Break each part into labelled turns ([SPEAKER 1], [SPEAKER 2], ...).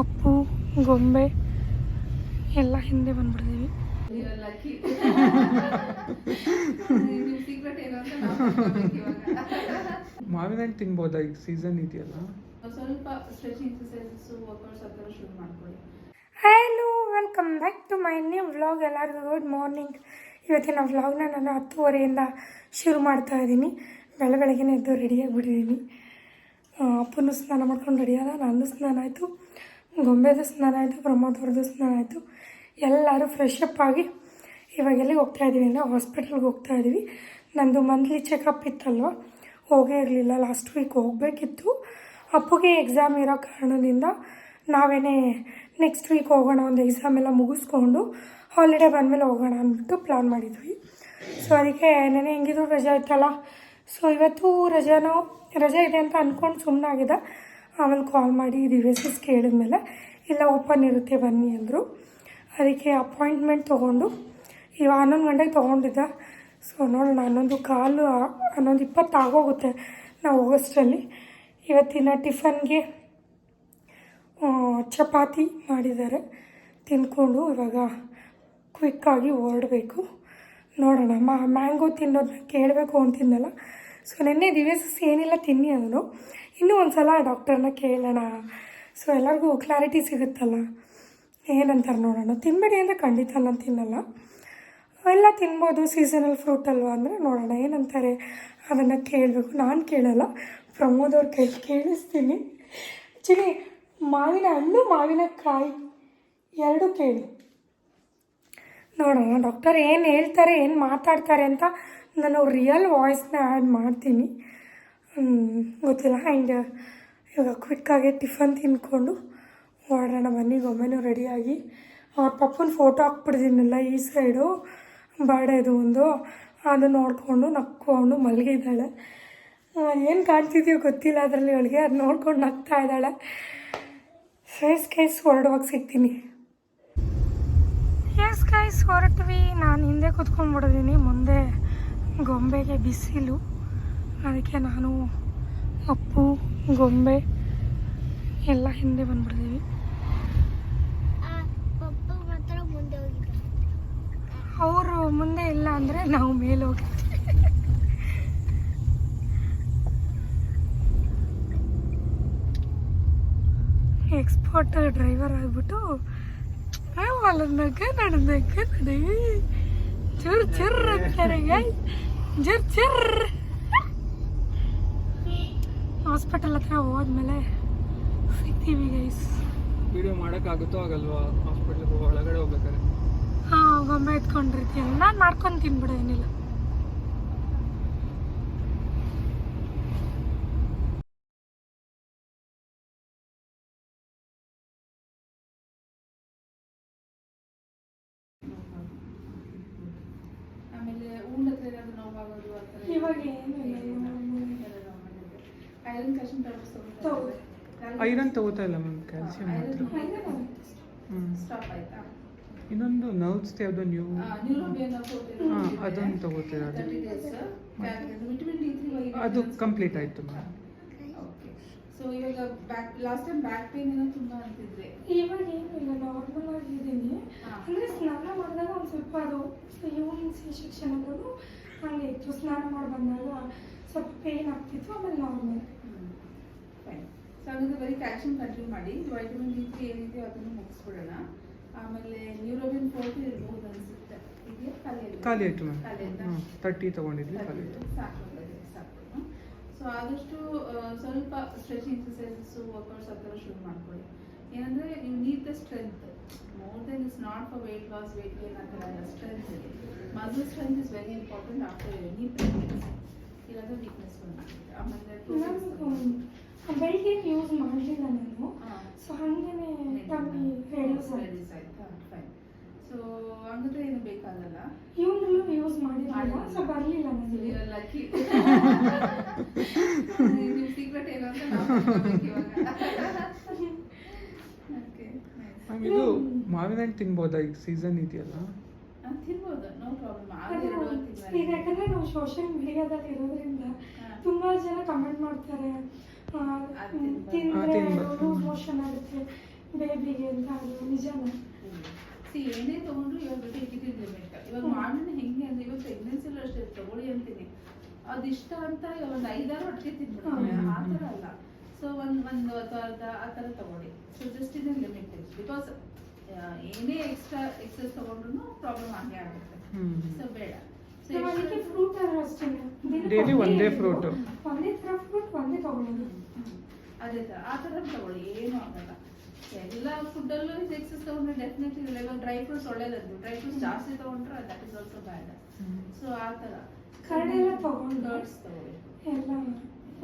[SPEAKER 1] ಅಪ್ಪು ಗೊಂಬೆ ಎಲ್ಲ ಹಿಂದೆ ಬಂದ್ಬಿಡ್ತೀವಿ.
[SPEAKER 2] ಮಾವಿನ ಹಣ್ಣು ತಿನ್ಬೋದಾ? ಈಗ ಸೀಸನ್ ಇದೆಯಲ್ಲ.
[SPEAKER 3] ಸ್ವಲ್ಪ
[SPEAKER 1] hello welcome back to my new vlog ಎಲ್ಲರಿಗೂ ಗುಡ್ ಮಾರ್ನಿಂಗ್ ಇವತ್ತಿನ ವ್ಲಾಗ್ನ ನಾನು ಹತ್ತುವರೆಯಿಂದ ಶುರು ಮಾಡ್ತಾ ಇದ್ದೀನಿ. ಬೆಳ ಬೆಳಗ್ಗೆನೇ ಎದ್ದು ರೆಡಿಯಾಗಿ ಬಿಟ್ಟಿದ್ದೀನಿ ಅಪ್ಪನೂ ಸ್ನಾನ ಮಾಡ್ಕೊಂಡು ರೆಡಿಯಾದ ನಾನು ಸ್ನಾನ ಆಯಿತು. ಗೊಂಬೆದು ಸ್ನಾನ ಆಯಿತು ಪ್ರಮೋದವ್ರದ್ದು ಸ್ನಾನ ಆಯಿತು. ಎಲ್ಲರೂ ಫ್ರೆಶ್ ಅಪ್ ಆಗಿ ಇವಾಗ ಎಲ್ಲಿಗೆ ಹೋಗ್ತಾ ಇದ್ದೀವಿ ಅಂದರೆ ಹಾಸ್ಪಿಟಲ್ಗೆ ಹೋಗ್ತಾ ಇದ್ದೀವಿ ನಂದು ಮಂತ್ಲಿ ಚೆಕಪ್ ಇತ್ತಲ್ವ? ಹೋಗೇ ಇರಲಿಲ್ಲ. ಲಾಸ್ಟ್ ವೀಕ್ ಹೋಗಬೇಕಿತ್ತು. ಅಪ್ಪುಗೆ ಎಕ್ಸಾಮ್ ಇರೋ ಕಾರಣದಿಂದ ನಾವೇನೇ ನೆಕ್ಸ್ಟ್ ವೀಕ್ ಹೋಗೋಣ, ಒಂದು ಎಕ್ಸಾಮ್ ಎಲ್ಲ ಮುಗಿಸ್ಕೊಂಡು ಹಾಲಿಡೇ ಬಂದಮೇಲೆ ಹೋಗೋಣ ಅಂದ್ಬಿಟ್ಟು ಪ್ಲ್ಯಾನ್ ಮಾಡಿದ್ವಿ. ಸೊ ಅದಕ್ಕೆ ನೆನೆ ಹೆಂಗಿದ್ರು ರಜೆ ಇತ್ತಲ್ಲ? ಸೊ ಇವತ್ತು ರಜಾನೋ, ರಜೆ ಇದೆ ಅಂತ ಅಂದ್ಕೊಂಡು ಸುಮ್ಮನಾಗಿದೆ ಆಮೇಲೆ ಕಾಲ್ ಮಾಡಿ ದಿವ್ಯಸಿಸ್ ಕೇಳಿದ್ಮೇಲೆ, ಇಲ್ಲ ಓಪನ್ ಇರುತ್ತೆ ಬನ್ನಿ ಅಂದರು. ಅದಕ್ಕೆ ಅಪಾಯಿಂಟ್ಮೆಂಟ್ ತೊಗೊಂಡು ಇವಾಗ ಹನ್ನೊಂದು ಗಂಟೆಗೆ ತೊಗೊಂಡಿದ್ದೆ. ಸೊ ನೋಡೋಣ, ಹನ್ನೊಂದು ಕಾಲು ಹನ್ನೊಂದು ಇಪ್ಪತ್ತು ಆಗೋಗುತ್ತೆ ನಾವು ಹೋಗೋಷ್ಟರಲ್ಲಿ ಇವತ್ತಿನ ಟಿಫನ್ಗೆ ಚಪಾತಿ ಮಾಡಿದ್ದಾರೆ. ತಿಂದ್ಕೊಂಡು ಇವಾಗ ಕ್ವಿಕ್ಕಾಗಿ ಹೊರಡಬೇಕು. ನೋಡೋಣ ಮ್ಯಾಂಗೋ ತಿನ್ನೋದನ್ನ ಕೇಳಬೇಕು ಅಂತಿದ್ದಲ್ಲ ಸೊ ನಿನ್ನೆ ದಿವಸ ಏನಿಲ್ಲ ತಿನ್ನಿ ಅದನ್ನು ಇನ್ನೂ ಒಂದು ಸಲ ಡಾಕ್ಟರ್ನ ಕೇಳೋಣ. ಸೊ ಎಲ್ಲರಿಗೂ ಕ್ಲಾರಿಟಿ ಸಿಗುತ್ತಲ್ಲ? ಏನಂತಾರೆ ನೋಡೋಣ. ತಿನ್ನಬೇಡಿ ಅಂದರೆ ಖಂಡಿತ ನಾನು ತಿನ್ನಲ್ಲ. ಎಲ್ಲ ತಿನ್ಬೋದು ಸೀಸನಲ್ ಫ್ರೂಟ್ ಅಲ್ವಾ ಅಂದರೆ ನೋಡೋಣ. ಏನಂತಾರೆ? ಅದನ್ನು ಕೇಳಬೇಕು. ನಾನು ಕೇಳಲ್ಲ. ಪ್ರಮೋದ್ ಅವ್ರ ಕೈ ಕೇಳಿಸ್ತೀನಿ. ಆ್ಯಕ್ಚುಲಿ ಮಾವಿನ ಹಣ್ಣು, ಮಾವಿನಕಾಯಿ ಎರಡು ಕೇಳಿ. ನೋಡೋಣ. ಡಾಕ್ಟರ್ ಏನು ಹೇಳ್ತಾರೆ, ಏನು ಮಾತಾಡ್ತಾರೆ ಅಂತ ನಾನು ರಿಯಲ್ ವಾಯ್ಸ್ನ ಆ್ಯಡ್ ಮಾಡ್ತೀನಿ. ಗೊತ್ತಿಲ್ಲ. ಆ್ಯಂಡ್ ಇವಾಗ ಕ್ವಿಕ್ಕಾಗಿ ಟಿಫನ್ ತಿಂದ್ಕೊಂಡು ಹೊರಡೋಣ ಬನ್ನಿ. ಗೊಂಬೆನೂ ರೆಡಿಯಾಗಿ ಅವ್ರ ಪಪ್ಪನ ಫೋಟೋ ಹಾಕ್ಬಿಡ್ತೀನಲ್ಲ ಈ ಸೈಡು ಬಾಡೇದು ಒಂದು. ಅದು ನೋಡಿಕೊಂಡು ನಕ್ಕೊಂಡು ಮಲಗಿದ್ದಾಳೆ. ಏನು ಕಾಣ್ತಿದ್ಯೋ ಗೊತ್ತಿಲ್ಲ ಅದರಲ್ಲಿ ಅವಳಿಗೆ. ಅದು ನೋಡ್ಕೊಂಡು ನಗ್ತಾ ಇದ್ದಾಳೆ. ಫೇಸ್ ಕೈಸ್ ಹೊರಡುವಾಗ ಸಿಗ್ತೀನಿ. ಎಸ್ ಕೈಸ್ ಹೊರಟ್ವಿ. ನಾನು ಹಿಂದೆ ಕುತ್ಕೊಂಡ್ಬಿಡ್ತೀನಿ ಮುಂದೆ ಗೊಂಬೆಗೆ ಬಿಸಿಲು. ಅದಕ್ಕೆ ನಾನು ಅಪ್ಪು ಗೊಂಬೆ ಎಲ್ಲ ಹಿಂದೆ ಬಂದ್ಬಿಡ್ತೀವಿ. ಅವರು ಮುಂದೆ ಇಲ್ಲ ಅಂದರೆ ನಾವು ಮೇಲೆ ಹೋಗಿ ಎಕ್ಸ್ಪೋರ್ಟ್ ಡ್ರೈವರ್ ಆಗಿಬಿಟ್ಟು ಅಲ್ಲ ನಡೆದಕ್ಕೆ ನಡೀ ಜರ್ ಚುರ್ ಅಂತಾರೆ. ಜುರ್ ಚುರ್. ಹಾಸ್ಪಿಟಲ್ ಹತ್ರ ಹೋದ್ಮೇಲೆ ಸಿಗ್ತೀವಿ ಗೈಸ್
[SPEAKER 2] ವಿಡಿಯೋ ಮಾಡೋಕ್ಕಾಗುತ್ತೋ ಆಗಲ್ವಾ ಹಾಸ್ಪಿಟ್ಲಿಗೆ ಒಳಗಡೆ ಹೋಗ್ಬೇಕಾದ್ರೆ?
[SPEAKER 1] ಹಾಂ ಗೊಂಬೆ ಎತ್ಕೊಂಡಿರ್ತೀನಿ ನಾನು ಮಾಡ್ಕೊತೀನಿ ಬಿಡು ಏನಿಲ್ಲ
[SPEAKER 3] ಆಮೇಲೆ ಉಂಡ್ ಹತ್ರ ಏನಾದ್ರು ನೋವಾಗೋದು ಆ ಥರ
[SPEAKER 1] ಇವಾಗ ಏನು ಇಲ್ಲ
[SPEAKER 3] ಐರನ್ ಕ್ಯಾಲ್ಸಿಯಂ ಟ್ಯಾಬ್ಲೆಟ್ಸ್
[SPEAKER 1] ಹೌದು.
[SPEAKER 2] ಐರನ್ ತಗೋತಾ ಇಲ್ಲ ಮ್ಯಾಮ್ ಕ್ಯಾಲ್ಸಿಯಂ ಮಾತ್ರ. ಹ್ಞೂ
[SPEAKER 3] ಸ್ಟಾಪ್ ಆಯ್ತಾ?
[SPEAKER 2] ಇನ್ನೊಂದು ನರ್ವ್ಸ್ ಯಾವುದೋ ನ್ಯೂ ಹಾಂ ಅದೊಂದು ತಗೋತೀರ ಅದು. ಕಂಪ್ಲೀಟ್ ಆಯಿತು ಮ್ಯಾಮ್.
[SPEAKER 3] ಓಕೆ ಸೊ ಇವಾಗ back last time back pain ಏನೋ ತುಂಬಾ ಅಂತಿದ್ರೆ?
[SPEAKER 1] ಇವಾಗ ಏನಿಲ್ಲ ನಾರ್ಮಲ್ ಆಗಿದ್ದೀನಿ. ಅಂದರೆ ಸ್ನಾನ ಮಾಡಿದಾಗ ಒಂದು ಸ್ವಲ್ಪ ಅದು ಯೂರಿನ್ ಸೆಕ್ಷನ್ ಅನ್ನೋದು ಹಂಗೆ ಇತ್ತು. ಸ್ನಾನ ಮಾಡಿ ಬಂದಾಗ ಸ್ವಲ್ಪ ಪೇನ್ ಆಗ್ತಿತ್ತು ಆಮೇಲೆ ನಾರ್ಮಲ್
[SPEAKER 3] ಹಾಗಾದ್ರೆ ಬರೀ ಕ್ಯಾಲ್ಸಿಯಂ ಕಂಟಿನ್ಯೂ ಮಾಡಿ ವೈಟಮಿನ್ ಡಿ ತ್ರೀ ಏನಿದೆಯೋ ಅದನ್ನು ಮುಗಿಸ್ಬಿಡೋಣ. ಆಮೇಲೆ ನ್ಯೂರೋಬಿನ್ ಫೋರ್ಟಿ ಇರ್ಬೋದು ಅನ್ಸುತ್ತೆ. ಇದೆಯಾ? ಖಾಲಿ?
[SPEAKER 2] ಖಾಲಿ ಆಯಿತು ಮ್ಯಾಮ್ ತರ್ಟಿ ತೊಗೊಂಡಿದ್ವಿ ಖಾಲಿ ಆಯಿತು
[SPEAKER 3] ಸಾಕು ಸಾಕು. ಸೊ ಆದಷ್ಟು ಸ್ವಲ್ಪ ಸ್ಟ್ರೆಚಿಂಗ್ ಎಕ್ಸಸೈಸಸ್ ವರ್ಕೌಟ್ಸ್ ಆ ಥರ ಶುರು ಮಾಡ್ಕೊಳ್ಳಿ. ಏನಂದ್ರೆ you need the strength more than is not for weight loss weight gain ಆ ಥರ ಅಲ್ಲ ಸ್ಟ್ರೆಂತ್ ಇದೆ. Muscle strength is very important after any pregnancy ಇಲ್ಲಾಂದ್ರೆ ವೀಕ್ನೆಸ್ ಬಂದ್ಬಿಡುತ್ತೆ. ಆಮೇಲೆ
[SPEAKER 1] ಬೆಳಿಗ್ಗೆ ಯೂಸ್ ಮಾಡಲಿಲ್ಲ ನಾನು. ಸೊ ಹಾಗೇನೆ ರೆಡ್ಯೂಸ್
[SPEAKER 3] ರೆಡ್ಯೂಸ್ ಆಯ್ತಾ ಫೈನ್ ಸೊ ಹಂಗಂದ್ರೆ ಏನು ಬೇಕಾಗಲ್ಲ?
[SPEAKER 1] ಇವನು ಯೂಸ್ ಸೊ ಬರಲಿಲ್ಲ ನನಗೆ.
[SPEAKER 3] ಲಕ್ಕಿ ನಿಮ್ಮ ಸೀಕ್ರೆಟ್ ಏನು ಅಂತ ನಾವು ಓಕೆ
[SPEAKER 2] ಮ್ಯಾಮ್ ಇದು ಮಾವಿನ ಹಣ್ಣು ತಿನ್ಬೋದಾ? ಈಗ ಸೀಸನ್ ಇದೆಯಲ್ಲ.
[SPEAKER 3] ತಿನ್ಬೋದು. ನೋ ಪ್ರಾಬ್ಲಮ್
[SPEAKER 1] ಈಗ ಯಾಕಂದ್ರೆ ನಾವು ಸೋಷಿಯಲ್ ಮೀಡಿಯಾದಲ್ಲಿ ಇರೋದ್ರಿಂದ. ತುಂಬಾ ಜನ ಕಮೆಂಟ್ ಮಾಡ್ತಾರೆ. ತಿಂದ್ರೆ. ಲೂಸ್ ಮೋಷನ್ ಆಗುತ್ತೆ ಬೇಬಿಗೆ ಅಂತ ಅದು ನಿಜಾನ
[SPEAKER 3] ಸಿ ಏನೇ ತಗೊಂಡ್ರು ಇವಾಗ ಇಟ್ಟಿದ್ದು ಲಿಮಿಟ್ ಇವಾಗ ಮಾಡೋಣ ಹೆಂಗೆ ಅಂದ್ರೆ ಇವಾಗ ಪ್ರೆಗ್ನೆನ್ಸಿಲೂ ಅಷ್ಟೇ ತಗೊಳ್ಳಿ ಅಂತೀನಿ. ಅದಿಷ್ಟ ಅಂತ ಒಂದು ಐದಾರು ಒಟ್ಟಿಗೆ ತಿನ್ಬಿಡ್ತಾರೆ
[SPEAKER 1] ಹ್ಮ್.
[SPEAKER 3] ಆ ಥರ ಅಲ್ಲ. ಸೊ ಒಂದು ಒಂದು ಅಥವಾ ಅರ್ಧ ಆ ಥರ ತಗೊಳ್ಳಿ. So just in limited because ಏನೇ ಎಕ್ಸ್ಟ್ರಾ ಎಕ್ಸಸ್ ತಗೊಂಡ್ರು ಪ್ರಾಬ್ಲಮ್ ಆಗೇ ಆಗುತ್ತೆ. ಸೊ ಬೇಡ. ಸೊ
[SPEAKER 1] ಅದಕ್ಕೆ ಫ್ರೂಟ್ ಅಷ್ಟೇ.
[SPEAKER 2] Daily ಒಂದೇ ಫ್ರೂಟ್
[SPEAKER 1] ಒಂದೇ ಥರ ಫ್ರೂಟ್
[SPEAKER 3] ಅದೇ ಥರ ಆ ಥರ ತಗೊಳ್ಳಿ ಏನೂ ಆಗಲ್ಲ. ಎಲ್ಲ ಫುಡ್ಡಲ್ಲೂ ಎಕ್ಸಸ್ ತಗೊಂಡ್ರೆ ಡೆಫಿನೆಟ್ಲಿ ಇಲ್ಲ ಇವಾಗ ಡ್ರೈ ಫ್ರೂಟ್ಸ್ ಒಳ್ಳೇದದು ಡ್ರೈ ಫ್ರೂಟ್ಸ್ ಜಾಸ್ತಿ ತಗೊಂಡ್ರೆ that is also bad so ಆ ಥರ.
[SPEAKER 1] ಕರಡೆಲ್ಲ ತಗೊಂಡು
[SPEAKER 3] ಡರ್ಟ್ಸ್ ತಗೊಳ್ಳಿ.
[SPEAKER 1] ಎಲ್ಲ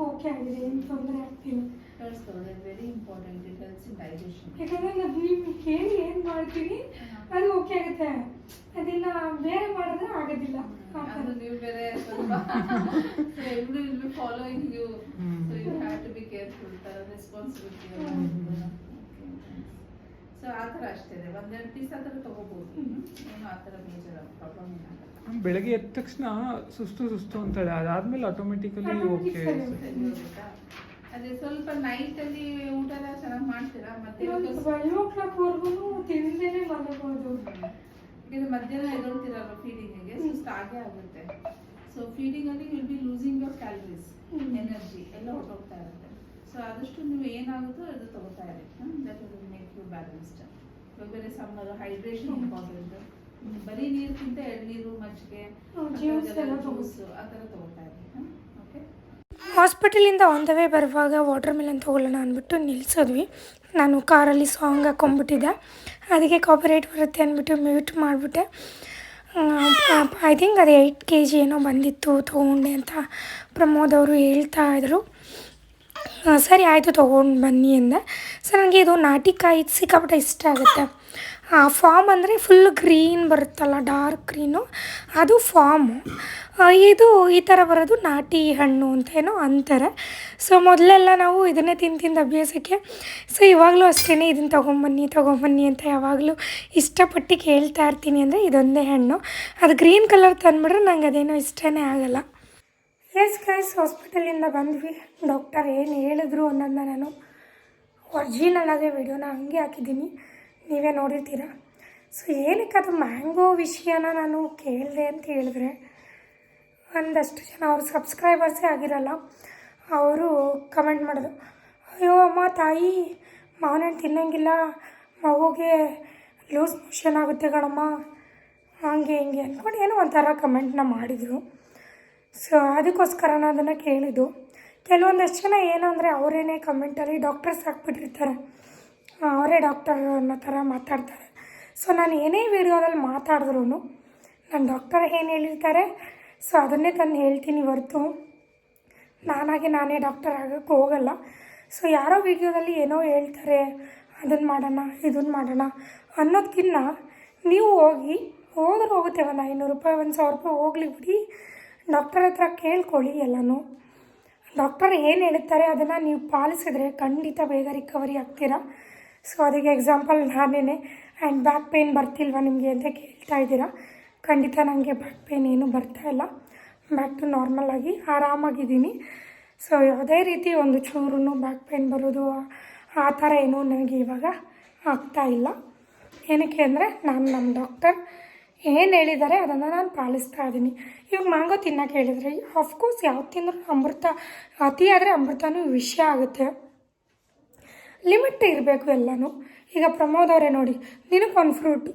[SPEAKER 1] ಓಕೆ ಆಗಿದೆ ಏನು ತೊಂದರೆ ಆಗ್ತಿಲ್ಲ.
[SPEAKER 3] ಡರ್ಟ್ಸ್ ತಗೊಳ್ಳಿ very important it helps in digestion
[SPEAKER 1] ಯಾಕಂದ್ರೆ ನಾವು ಕೇಳಿ ಏನು ಮಾಡ್ತೀವಿ ಅದು ಓಕೆ ಆಗುತ್ತೆ. ಅದನ್ನ ಬೇರೆ ಮಾಡಿದ್ರೆ ಆಗೋದಿಲ್ಲ.
[SPEAKER 3] ಅದು ನೀವು ಬೇರೆ ಸ್ವಲ್ಪ every will be following you. So you have to be careful ತರ ರೆಸ್ಪಾನ್ಸಿಬಿಲಿಟಿ ಸೊ ಆ ಥರ ಅಷ್ಟೇ ಒಂದೆರಡು ಪೀಸ್ ಆ ಥರ ತಗೋಬಹುದು ಏನು ಆ ಥರ ಮೇಜರ್ ಪ್ರಾಬ್ಲಮ್ ಏನಾಗಲ್ಲ
[SPEAKER 2] ಬೆಳಗ್ಗೆ ಎದ್ದ ತಕ್ಷಣ ಸುಸ್ತು ಸುಸ್ತು ಅಂತಾಳೆ ಅದಾದ್ಮೇಲೆ ಆಟೋಮೆಟಿಕಲಿ ಓಕೆ?
[SPEAKER 3] ಅದೇ ಸ್ವಲ್ಪ ನೈಟ್ ಅಲ್ಲಿ ಊಟ ಎಲ್ಲ ಚೆನ್ನಾಗಿ ಮಾಡ್ತೀರಾ? ಮತ್ತೆ
[SPEAKER 1] ಟ್ವೆಲ್ ಓ ಕ್ಲಾಕ್ವರೆಗೂ ತಿಂದೇನೆ ಮಲಗೋದು
[SPEAKER 3] ಇದು ಮಧ್ಯಾಹ್ನ ಎದೊಳ್ತಿರಲ್ಲ ಫೀಡಿಂಗಿಗೆ ಸುಸ್ತು ಆಗೇ ಆಗುತ್ತೆ. ಸೊ ಫೀಡಿಂಗ್ ಅಲ್ಲಿ will be losing your calories. Energy ಎಲ್ಲ ಹೊರಟೋಗ್ತಾ ಇರುತ್ತೆ. ಸೊ ಆದಷ್ಟು ನೀವು ಏನಾಗುತ್ತೋ ಅದು ತಗೋತಾ ಇರಿ. That will make you balanced ಬೇರೆ ಸಮ್ಮರ್ ಹೈಡ್ರೇಷನ್. ಇಂಪಾರ್ಟೆಂಟ್ ಬರೀ ನೀರ್ಗಿಂತ ಎಳ್ನೀರು ಮಜ್ಜಿಗೆ ಜ್ಯೂಸ್ ಆ ಥರ ತಗೋತಾ ಇರಿ.
[SPEAKER 1] ಹಾಸ್ಪಿಟಲಿಂದ ಆನ್ ದ ವೇ ಬರುವಾಗ ವಾಟರ್ ಮಿಲನ್ ತೊಗೊಳ್ಳೋಣ ಅಂದ್ಬಿಟ್ಟು ನಿಲ್ಲಿಸಿದ್ವಿ ನಾನು ಕಾರಲ್ಲಿ ಸಾಂಗ್ ಹಾಕ್ಕೊಂಬಿಟ್ಟಿದ್ದೆ ಅದಕ್ಕೆ ಕಾಪರೇಟ್ ಬರುತ್ತೆ ಅಂದ್ಬಿಟ್ಟು ಮ್ಯೂಟ್ ಮಾಡಿಬಿಟ್ಟೆ. ಐ ಥಿಂಕ್ ಅದು ಏಯ್ಟ್ ಕೆ ಜಿ ಏನೋ ಬಂದಿತ್ತು, ತೊಗೊಂಡೆ ಅಂತ ಪ್ರಮೋದ್ ಅವರು ಹೇಳ್ತಾ ಇದ್ರು. ಸರಿ, ಆಯಿತು ತೊಗೊಂಡು ಬನ್ನಿ ಅಂದೆ. ಸೊ ನನಗೆ ಇದು ನಾಟಿಕಾಯಿ ಸಿಕ್ಕಾಪಟ್ಟೆ ಇಷ್ಟ ಆಗುತ್ತೆ. ಫಾರ್ಮ್ ಅಂದರೆ ಫುಲ್ ಗ್ರೀನ್ ಬರುತ್ತಲ್ಲ ಡಾರ್ಕ್ ಗ್ರೀನು ಅದು ಫಾಮು ಇದು ಈ ಥರ ಬರೋದು ನಾಟಿ ಹಣ್ಣು ಅಂತ ಏನೋ ಅಂತಾರೆ. ಸೊ ಮೊದಲೆಲ್ಲ ನಾವು ಇದನ್ನೇ ತಿಂದು ತಿಂದು ಅಭ್ಯಾಸಕ್ಕೆ ಸೊ ಇವಾಗಲೂ ಅಷ್ಟೇ ಇದನ್ನು ತೊಗೊಂಬನ್ನಿ ತೊಗೊಂಬನ್ನಿ ಅಂತ ಯಾವಾಗಲೂ ಇಷ್ಟಪಟ್ಟು ಕೇಳ್ತಾ ಇರ್ತೀನಿ ಅಂದರೆ ಇದೊಂದೇ ಹಣ್ಣು. ಅದು ಗ್ರೀನ್ ಕಲರ್ ತಂದುಬಿಟ್ರೆ ನಂಗೆ ಅದೇನೋ ಇಷ್ಟನೇ ಆಗಲ್ಲ. ಎಸ್ ಗೈಸ್ ಹಾಸ್ಪಿಟಲಿಂದ ಬಂದ್ವಿ. ಡಾಕ್ಟರ್ ಏನು ಹೇಳಿದ್ರು ಅನ್ನೋದನ್ನ ನಾನು ಒರ್ಜಿನಲ್ ಆಗೇ ವಿಡಿಯೋನ ಹಂಗೆ ಹಾಕಿದ್ದೀನಿ. ನೀವೇ ನೋಡಿರ್ತೀರ? ಸೊ ಏನಕ್ಕೆ ಅದು ಮ್ಯಾಂಗೋ ವಿಷಯನ ನಾನು ಕೇಳಿದೆ ಅಂತ ಹೇಳಿದ್ರೆ, ಒಂದಷ್ಟು ಜನ ಅವ್ರ ಸಬ್ಸ್ಕ್ರೈಬರ್ಸೇ ಆಗಿರಲ್ಲ, ಅವರು ಕಮೆಂಟ್ ಮಾಡೋದು ಅಯ್ಯೋ ಅಮ್ಮ, ತಾಯಿ ಮಾವನ ತಿನ್ನಂಗಿಲ್ಲ, ಮಗುಗೆ ಲೂಸ್ ಮೋಷನ್ ಆಗುತ್ತೆ ಕಣಮ್ಮ. ಹಂಗೆ ಹಿಂಗೆ ಅಂದ್ಕೊಂಡು ಏನೋ ಒಂಥರ ಕಮೆಂಟ್ನ ಮಾಡಿದರು. ಸೊ ಅದಕ್ಕೋಸ್ಕರ ನಾನು ಅದನ್ನು ಕೇಳಿದ್ದು. ಕೆಲವೊಂದಷ್ಟು ಜನ ಏನು ಅಂದರೆ ಅವರೇನೇ ಕಮೆಂಟಲ್ಲಿ ಡಾಕ್ಟರ್ಸ್ ಹಾಕ್ಬಿಟ್ಟಿರ್ತಾರೆ. ಅವರೇ ಡಾಕ್ಟರ್ ಅನ್ನೋ ಥರ ಮಾತಾಡ್ತಾರೆ. ಸೊ ನಾನು ಏನೇ ವೀಡಿಯೋದಲ್ಲಿ ಮಾತಾಡಿದ್ರೂ ನನ್ನ ಡಾಕ್ಟರ್ ಏನು ಹೇಳಿರ್ತಾರೆ ಸೊ ಅದನ್ನೇ ತಂದು ಹೇಳ್ತೀನಿ ಹೊರ್ತು. ನಾನಾಗಿ ನಾನೇ ಡಾಕ್ಟರ್ ಆಗೋಕ್ಕೆ ಹೋಗಲ್ಲ. ಸೊ ಯಾರೋ ವೀಡಿಯೋದಲ್ಲಿ ಏನೋ ಹೇಳ್ತಾರೆ ಅದನ್ನು ಮಾಡೋಣ ಇದನ್ನು ಮಾಡೋಣ ಅನ್ನೋದಕ್ಕಿಂತ ನೀವು ಹೋಗಿ, ಹೋದ್ರೆ ಹೋಗುತ್ತೆ ಒಂದು ಐನೂರು ರೂಪಾಯಿ, ಒಂದು ಸಾವಿರ ರೂಪಾಯಿ ಹೋಗ್ಲಿ ಬಿಡಿ. ಡಾಕ್ಟರ್ ಹತ್ರ ಕೇಳ್ಕೊಳ್ಳಿ ಎಲ್ಲನೂ. ಡಾಕ್ಟರ್ ಏನು ಹೇಳ್ತಾರೆ ಅದನ್ನು ನೀವು ಪಾಲಿಸಿದ್ರೆ ಖಂಡಿತ ಬೇಗ ರಿಕವರಿ ಆಗ್ತೀರಾ? ಸೊ ಅದಕ್ಕೆ ಎಕ್ಸಾಂಪಲ್ ನಾನೇ ಆ್ಯಂಡ್ ಬ್ಯಾಕ್ ಪೇಯ್ನ್ ಬರ್ತಿಲ್ವಾ ನಿಮಗೆ ಅಂತ ಕೇಳ್ತಾ ಇದ್ದೀರಾ? ಖಂಡಿತ ನನಗೆ ಬ್ಯಾಕ್ ಪೇಯ್ನ್ ಏನೂ ಬರ್ತಾ ಇಲ್ಲ. ಬ್ಯಾಕ್ ಟು ನಾರ್ಮಲ್ ಆಗಿ ಆರಾಮಾಗಿದ್ದೀನಿ. ಸೊ ಯಾವುದೇ ರೀತಿ ಒಂದು ಚೂರು ಬ್ಯಾಕ್ ಪೇಯ್ನ್ ಬರೋದು, ಆ- ಥರ ಏನೂ ನನಗೆ ಇವಾಗ ಆಗ್ತಾ ಇಲ್ಲ. ಏನಕ್ಕೆ ಅಂದರೆ ನಾನು ನಮ್ಮ ಡಾಕ್ಟರ್ ಏನು ಹೇಳಿದ್ದಾರೆ ಅದನ್ನು ನಾನು ಪಾಲಿಸ್ತಾ ಇದ್ದೀನಿ. ಇವಾಗ ಮ್ಯಾಂಗೋ ತಿನ್ನೋಕೆ ಹೇಳಿದರೆ ಆಫ್ಕೋರ್ಸ್ ಯಾವ್ದು ತಿಂದರೂ ಅಮೃತ, ಅತಿಯಾದರೆ ಅಮೃತನೂ ವಿಷಯ ಆಗುತ್ತೆ. ಲಿಮಿಟ್ ಇರಬೇಕು ಎಲ್ಲನೂ. ಈಗ ಪ್ರಮೋದ್ ಅವರೇ ನೋಡಿ, ನಿನಗೆ ಒಂದು ಫ್ರೂಟು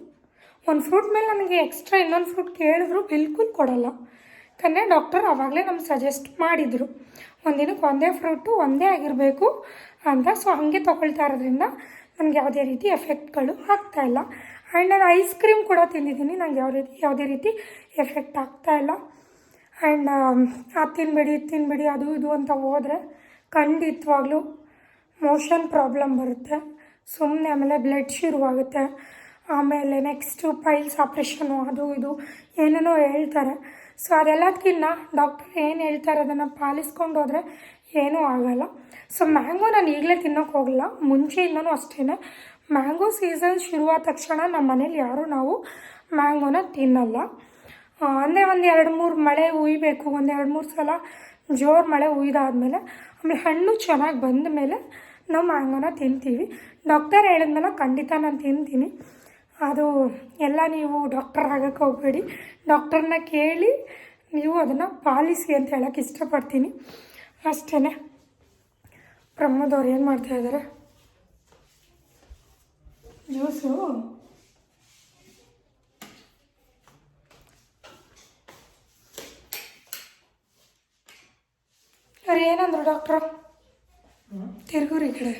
[SPEAKER 1] ಒಂದು ಫ್ರೂಟ್ ಮೇಲೆ ನನಗೆ ಎಕ್ಸ್ಟ್ರಾ ಇನ್ನೊಂದು ಫ್ರೂಟ್ ಕೇಳಿದ್ರು ಬಿಲ್ಕುಲ್ ಕೊಡಲ್ಲ. ಯಾಕಂದರೆ ಡಾಕ್ಟರ್ ಆವಾಗಲೇ ನಮ್ಗೆ ಸಜೆಸ್ಟ್ ಮಾಡಿದರು. ಒಂದಿನಕ್ಕೆ ದಿನಕ್ಕೆ ಒಂದೇ ಫ್ರೂಟು ಒಂದೇ ಆಗಿರಬೇಕು ಅಂತ. ಸೊ ಹಾಗೆ ತೊಗೊಳ್ತಾ ಇರೋದ್ರಿಂದ ನನಗೆ ಯಾವುದೇ ರೀತಿ ಎಫೆಕ್ಟ್ಗಳು ಇಲ್ಲ. ಆ್ಯಂಡ್ ನಾನು ಐಸ್ ಕ್ರೀಮ್ ಕೂಡ ತಿಂದಿದ್ದೀನಿ. ನನಗೆ ಯಾವ ರೀತಿ, ಯಾವುದೇ ರೀತಿ ಎಫೆಕ್ಟ್ ಆಗ್ತಾ ಇಲ್ಲ. ಆ್ಯಂಡ್ ಅದು ತಿನ್ಬೇಡಿ ತಿನ್ಬೇಡಿ, ಅದು ಇದು ಅಂತ ಹೋದರೆ ಖಂಡಿತವಾಗ್ಲೂ ಮೋಷನ್ ಪ್ರಾಬ್ಲಮ್ ಬರುತ್ತೆ. ಸುಮ್ಮನೆ ಆಮೇಲೆ ಬ್ಲಡ್ ಶುರುವಾಗುತ್ತೆ. ಆಮೇಲೆ ನೆಕ್ಸ್ಟು ಪೈಲ್ಸ್ ಆಪ್ರೇಷನು ಅದು ಇದು ಏನೇನೋ ಹೇಳ್ತಾರೆ. ಸೊ ಅದೆಲ್ಲದಕ್ಕಿಂತ ಡಾಕ್ಟರ್ ಏನು ಹೇಳ್ತಾರೆ ಅದನ್ನು ಪಾಲಿಸ್ಕೊಂಡು ಹೋದರೆ ಏನೂ ಆಗೋಲ್ಲ. ಸೊ ಮ್ಯಾಂಗೋ ನಾನು ಈಗಲೇ ತಿನ್ನೋಕೆ ಹೋಗಲ್ಲ ಮುಂಚೆಯಿಂದನೂ ಅಷ್ಟೇ ಮ್ಯಾಂಗೋ ಸೀಸನ್ ಶುರುವಾದ ತಕ್ಷಣ ನಮ್ಮ ಮನೇಲಿ ಯಾರೂ ನಾವು ಮ್ಯಾಂಗೋನ ತಿನ್ನಲ್ಲ. ಅಂದರೆ ಒಂದು ಎರಡು ಮೂರು ಮಳೆ ಉಯ್ಬೇಕು, ಒಂದು ಎರಡು ಮೂರು ಸಲ ಜೋರು ಮಳೆ ಉಯ್ದಾದ್ಮೇಲೆ ಆಮೇಲೆ ಹಣ್ಣು ಚೆನ್ನಾಗಿ ಬಂದ ಮೇಲೆ ನಾವು ಮ್ಯಾಂಗೋನ ತಿಂತೀವಿ. ಡಾಕ್ಟರ್ ಹೇಳಿದ್ಮೇಲೆ ಖಂಡಿತ ನಾನು ತಿಂತೀನಿ. ಅದು ಎಲ್ಲ ನೀವು ಡಾಕ್ಟರ್ ಆಗೋಕ್ಕೆ ಹೋಗಬೇಡಿ. ಡಾಕ್ಟರ್ನ ಕೇಳಿ ನೀವು ಅದನ್ನು ಪಾಲಿಸಿ ಅಂತ ಹೇಳೋಕ್ಕೆ ಇಷ್ಟಪಡ್ತೀನಿ. ಅಷ್ಟೇ ಪ್ರಮೋದ್ ಅವ್ರು ಏನು ಮಾಡ್ತಾ ಇದ್ದಾರೆ ಜ್ಯೂಸು ಅವ್ರು ಏನಂದ್ರು ಡಾಕ್ಟ್ರು ತಿರುಗುರಿ ಈ ಕಡೆ.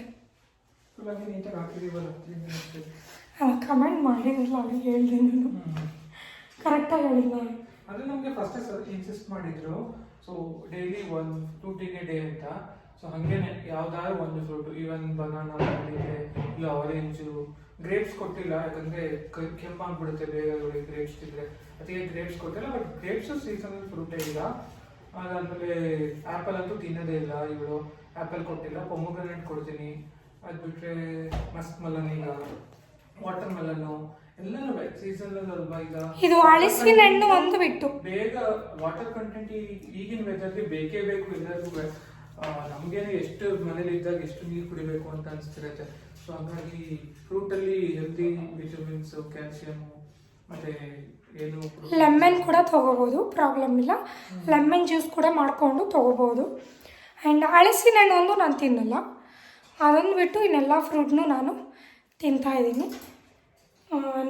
[SPEAKER 1] ಅಲ್ಲ ಕಮೆಂಟ್ ಮಾಡಿರಲಿಲ್ಲ ಅವ್ರಿಗೆ ಹೇಳಿದೆ ನಾನು. ಕರೆಕ್ಟಾಗಿ ಹೇಳಿಲ್ಲ
[SPEAKER 2] ಅದು ನಮಗೆ ಫಸ್ಟ್ ಸರ್ ಇನ್ಸಿಸ್ಟ್ ಮಾಡಿದ್ರು ಸೊ ಡೈಲಿ ಒನ್ ಟಿಗೆ ಡೇ ಅಂತ. ಸೊ ಹಾಗೇನೆ ಯಾವ್ದಾದ್ರು ಒಂದು ಫ್ರೂಟ್ ಈವನ್ ಬನಾನಾ ಮಾಡಿದ್ರೆ ಇಲ್ಲ ಆರೆಂಜು ಗ್ರೇಪ್ಸ್ ಕೊಟ್ಟಿಲ್ಲ. ಯಾಕಂದರೆ ಕೆಂಪಾಗ್ಬಿಡುತ್ತೆ ಬೇಗ ಗ್ರೇಪ್ಸ್ ತಿಂದರೆ. ಅದಕ್ಕೆ ಗ್ರೇಪ್ಸ್ ಕೊಟ್ಟಿಲ್ಲ ಬಟ್ ಗ್ರೇಪ್ಸು ಸೀಸನಲ್ ಫ್ರೂಟೇ ಇಲ್ಲ ಅದಾದಮೇಲೆ ಆ್ಯಪಲ್ ಅಂತೂ ತಿನ್ನೋದೇ ಇಲ್ಲ ಇವಳು. ಆ್ಯಪಲ್ ಕೊಟ್ಟಿಲ್ಲ ಪೊಮೊಗ್ರನೇಟ್ ಕೊಡ್ತೀನಿ. ಅದು ಬಿಟ್ಟರೆ ಮಸ್ಕ್ ಮೆಲನ್ ಈಗ ವಾಟರ್ ಮೆಲನ್ನು ಎಲ್ಲನೂ ಸೀಸನ್ ಅಲ್ವಾ ಈಗ?
[SPEAKER 1] ಇದು ಹಲಸಿನ ಹಣ್ಣು ಒಂದು ಬಿಟ್ಟು
[SPEAKER 2] ಬೇಗ ವಾಟರ್ ಕಂಟೆಂಟ್ ಈಗಿನ ವೆದರ್ಗೆ ಬೇಕೇ ಬೇಕು ಎಲ್ಲರಿಗೂ. ನಮಗೇನೆ ಎಷ್ಟು ಮನೇಲಿ ಇದ್ದಾಗ ಎಷ್ಟು ನೀರು ಕುಡಿಬೇಕು ಅಂತ ಅನಿಸ್ತಿರುತ್ತೆ. ಸೊ ಹಾಗಾಗಿ ಫ್ರೂಟಲ್ಲಿ ಹೆಲ್ತಿ ವಿಟಮಿನ್ಸ್ ಕ್ಯಾಲ್ಸಿಯಮ್ ಮತ್ತೆ ಏನು fruit-
[SPEAKER 1] ಲೆಮನ್ ಕೂಡ ತೊಗೋಬೋದು ಪ್ರಾಬ್ಲಮ್ ಇಲ್ಲ. ಲೆಮನ್ ಜ್ಯೂಸ್ ಕೂಡ ಮಾಡಿಕೊಂಡು ತೊಗೋಬೋದು. ಆ್ಯಂಡ್ ಹಳಸಿನ ಒಂದು ನಾನು ತಿನ್ನಲ್ಲ. ಅದನ್ನು ಬಿಟ್ಟು ಇನ್ನೆಲ್ಲ ಫ್ರೂಟ್ನು ನಾನು ತಿಂತಾ ಇದ್ದೀನಿ.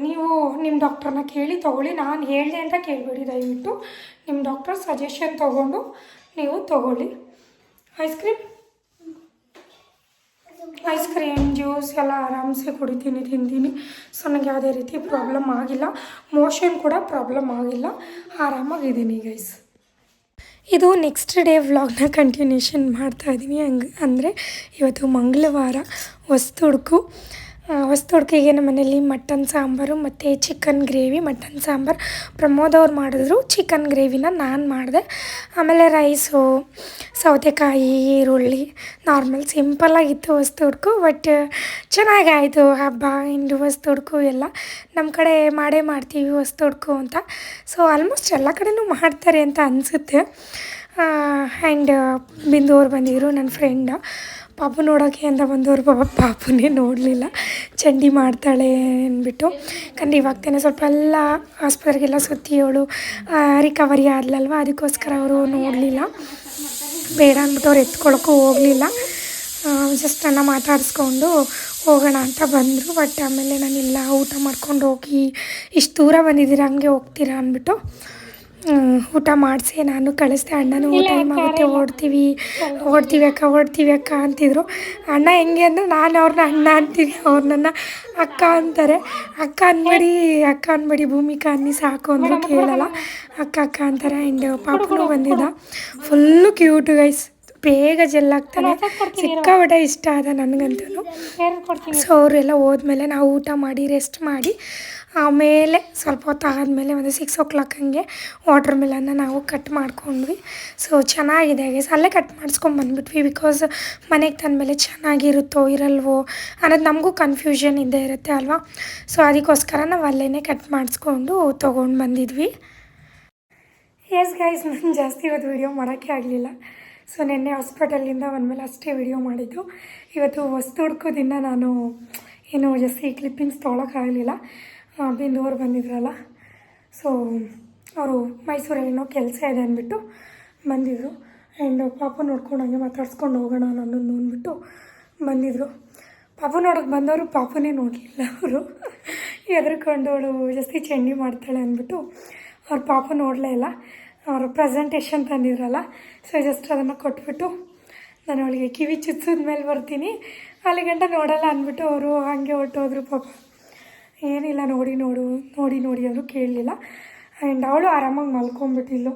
[SPEAKER 1] ನೀವು ನಿಮ್ಮ ಡಾಕ್ಟ್ರನ್ನ ಕೇಳಿ ತೊಗೊಳ್ಳಿ. ನಾನು ಹೇಳಿದೆ ಅಂತ ಕೇಳಬೇಡಿ, ದಯವಿಟ್ಟು. ನಿಮ್ಮ ಡಾಕ್ಟರ್ ಸಜೆಷನ್ ತೊಗೊಂಡು ನೀವು ತೊಗೊಳ್ಳಿ. Ice cream? Ice cream, juice ಎಲ್ಲ ಆರಾಮ್ಸೆ ಕುಡಿತೀನಿ, ತಿಂತೀನಿ. ಸೊ, ನನಗೆ ಯಾವುದೇ ರೀತಿ ಪ್ರಾಬ್ಲಮ್ ಆಗಿಲ್ಲ. ಮೋಷನ್ ಕೂಡ ಪ್ರಾಬ್ಲಮ್ ಆಗಿಲ್ಲ. ಆರಾಮಾಗಿದ್ದೀನಿ ಗೈಸ್ ಇದು ನೆಕ್ಸ್ಟ್ ಡೇ ವ್ಲಾಗ್ನ ಕಂಟಿನ್ಯೂಷನ್ ಮಾಡ್ತಾ ಇದ್ದೀನಿ. ಹಂಗೆ ಅಂದರೆ ಇವತ್ತು ಮಂಗಳವಾರ ಹೊಸ್ತುಡ್ಕು ನಮ್ಮ ಮನೇಲಿ ಮಟನ್ ಸಾಂಬಾರು ಮತ್ತು chicken gravy mutton sambar. Pramod ಅವ್ರು ಮಾಡಿದ್ರು ಚಿಕನ್ ಗ್ರೇವಿನ ನಾನು ಮಾಡಿದೆ. ಆಮೇಲೆ ರೈಸು, ಸೌತೆಕಾಯಿ, ಈರುಳ್ಳಿ, ನಾರ್ಮಲ್ ಸಿಂಪಲ್ಲಾಗಿತ್ತು ಹೊಸ್ತುಡ್ಕು ಬಟ್ ಚೆನ್ನಾಗಾಯಿತು ಹಬ್ಬ ಇಂಡು ಹೊಸ್ತುಡ್ಕು ಎಲ್ಲ. ನಮ್ಮ ಕಡೆ ಮಾಡೇ ಮಾಡ್ತೀವಿ ಹೊಸ್ತುಡ್ಕು ಅಂತ. ಸೊ ಆಲ್ಮೋಸ್ಟ್ ಎಲ್ಲ ಕಡೆನೂ ಮಾಡ್ತಾರೆ ಅಂತ ಅನಿಸುತ್ತೆ. ಆ್ಯಂಡ್ ಬಿಂದು ಅವ್ರು ಬಂದಿದ್ರು ನನ್ನ ಫ್ರೆಂಡ ಪಾಪು ನೋಡೋಕ್ಕೆ ಅಂತ ಬಂದವರು ಪಾಪ ಪಾಪುನೇ ನೋಡಲಿಲ್ಲ. ಚಂಡಿ ಮಾಡ್ತಾಳೆ ಅಂದ್ಬಿಟ್ಟು. ಕಂಡು ಇವಾಗ ತಾನೇ ಸ್ವಲ್ಪ ಎಲ್ಲ ಆಸ್ಪತ್ರೆಗೆಲ್ಲ ಸುತ್ತಿ ಅವಳು ರಿಕವರಿ ಆಗಲಲ್ವ? ಅದಕ್ಕೋಸ್ಕರ ಅವರು ನೋಡಲಿಲ್ಲ. ಬೇಡ ಅಂದ್ಬಿಟ್ಟು ಅವ್ರು ಎತ್ಕೊಳ್ಳೋಕ್ಕೂ ಹೋಗಲಿಲ್ಲ. ಜಸ್ಟ್ ನನ್ನ ಮಾತಾಡಿಸ್ಕೊಂಡು ಹೋಗೋಣ ಅಂತ ಬಂದರು. ಬಟ್ ಆಮೇಲೆ ನಾನಿಲ್ಲ, ಊಟ ಮಾಡ್ಕೊಂಡು ಹೋಗಿ, ಇಷ್ಟು ದೂರ ಬಂದಿದ್ದೀರಾ, ಹಂಗೆ ಹೋಗ್ತೀರಾ ಅಂದ್ಬಿಟ್ಟು. ಊಟ ಮಾಡಿಸಿ ನಾನು ಕಳಿಸ್ದೆ ಅಣ್ಣನೂ ಟೈಮ್ ಆಗುತ್ತೆ ಓಡ್ತೀವಿ ಓಡ್ತೀವಿ ಅಕ್ಕ ಓಡ್ತೀವಿ ಅಕ್ಕ ಅಂತಿದ್ರು. ಅಣ್ಣ ಹೆಂಗೆ ಅಂದರೆ ನಾನು ಅವ್ರನ್ನ ಅಣ್ಣ ಅಂತೀನಿ ಅವ್ರು ನನ್ನ ಅಕ್ಕ ಅಂತಾರೆ. ಅಕ್ಕ ಅನ್ಬೇಡಿ ಅಕ್ಕ ಅನ್ಬೇಡಿ ಭೂಮಿಕಾ ಅನ್ನಿ ಸಾಕು ಅಂದರು ಕೇಳಲ್ಲ. ಅಕ್ಕ ಅಕ್ಕ ಅಂತಾರೆ ಆ್ಯಂಡ್ ಪಾಪನೂ ಬಂದಿದ್ದ. ಫುಲ್ಲು ಕ್ಯೂಟ್ ಗೈಸ್ ಬೇಗ ಜೆಲ್ಲಾಗ್ತಾನೆ ಸಿಕ್ಕಾಪಟ್ಟೆ ಇಷ್ಟ ಆದ ನನಗಂತೂ. ಸೊ ಅವರೆಲ್ಲ ಹೋದ್ಮೇಲೆ ನಾವು ಊಟ ಮಾಡಿ ರೆಸ್ಟ್ ಮಾಡಿ ಆಮೇಲೆ ಸ್ವಲ್ಪ ಹೊತ್ತು ಆದಮೇಲೆ ಒಂದು ಸಿಕ್ಸ್ ಓ ಕ್ಲಾಕ್ ಹಂಗೆ ವಾಟರ್ ಮೆಲನ್ನ ನಾವು ಕಟ್ ಮಾಡ್ಕೊಂಡ್ವಿ. ಸೊ ಚೆನ್ನಾಗಿದೆ ಗೈಸ್ ಅಲ್ಲೇ ಕಟ್ ಮಾಡಿಸ್ಕೊಂಡು ಬಂದ್ಬಿಟ್ವಿ ಬಿಕಾಸ್ ಮನೆಗೆ ತಂದಮೇಲೆ ಚೆನ್ನಾಗಿರುತ್ತೋ, ಇರಲ್ವೋ ಅನ್ನೋದು ನಮಗೂ ಕನ್ಫ್ಯೂಷನ್ ಇದ್ದೇ ಇರುತ್ತೆ ಅಲ್ವಾ? ಸೊ ಅದಕ್ಕೋಸ್ಕರ ನಾವು ಅಲ್ಲೇ ಕಟ್ ಮಾಡಿಸ್ಕೊಂಡು ತೊಗೊಂಡು ಬಂದಿದ್ವಿ. ಎಸ್ ಗೈಸ್ ನಾನು ಜಾಸ್ತಿ ಇವತ್ತು ವಿಡಿಯೋ ಮಾಡೋಕ್ಕೆ ಆಗಲಿಲ್ಲ. ಸೊ ನಿನ್ನೆ ಹಾಸ್ಪಿಟಲಿಂದ ಬಂದಮೇಲೆ ಅಷ್ಟೇ ವಿಡಿಯೋ ಮಾಡಿದ್ದು. ಇವತ್ತು ವಸ್ತು ಹುಡ್ಕೋದಿಂದ ನಾನು ಏನು ಜಾಸ್ತಿ ಕ್ಲಿಪ್ಪಿಂಗ್ಸ್ ತೊಗೊಳಕ್ಕಾಗಲಿಲ್ಲ ಬಿಂದೂರು ಬಂದಿದ್ರಲ್ಲ. ಸೊ ಅವರು ಮೈಸೂರಲ್ಲೇನೋ ಕೆಲಸ ಇದೆ ಅಂದ್ಬಿಟ್ಟು ಬಂದಿದ್ದರು ಆ್ಯಂಡ್ ಪಾಪ ನೋಡ್ಕೊಂಡು ಹಂಗೆ ಮಾತಾಡ್ಸ್ಕೊಂಡು ಹೋಗೋಣ ನಾನು ಅಂದ್ಬಿಟ್ಟು ಬಂದಿದ್ದರು ಪಾಪ ನೋಡೋಕೆ ಬಂದವರು ಪಾಪನೇ ನೋಡಲಿಲ್ಲ ಅವರು. ಹೆದರ್ಕೊಂಡು ಅವಳು ಜಾಸ್ತಿ ಚಂಡಿ ಮಾಡ್ತಾಳೆ ಅಂದ್ಬಿಟ್ಟು ಅವ್ರ ಪಾಪ ನೋಡಲೇ ಇಲ್ಲ. ಅವರು ಪ್ರೆಸೆಂಟೇಷನ್ ತಂದಿದ್ರಲ್ಲ. ಸೊ ಜಸ್ಟ್ ಅದನ್ನು ಕೊಟ್ಬಿಟ್ಟು ನಾನು ಅವಳಿಗೆ ಕಿವಿ ಚುಚ್ಚಿದ ಮೇಲೆ ಬರ್ತೀನಿ. ಅಲ್ಲಿ ಗಂಟ ನೋಡಲ್ಲ ಅಂದ್ಬಿಟ್ಟು ಅವರು ಹಾಗೆ ಹೊಟ್ಟೋದ್ರು ಪಾಪ. ಏನಿಲ್ಲ, ನೋಡಿ, ನೋಡು, ನೋಡಿ ನೋಡಿ ಅವರು ಕೇಳಲಿಲ್ಲ. ಆ್ಯಂಡ್ ಅವಳು ಆರಾಮಾಗಿ ಮಲ್ಕೊಂಡ್ಬಿಟ್ಟಿದ್ಲು.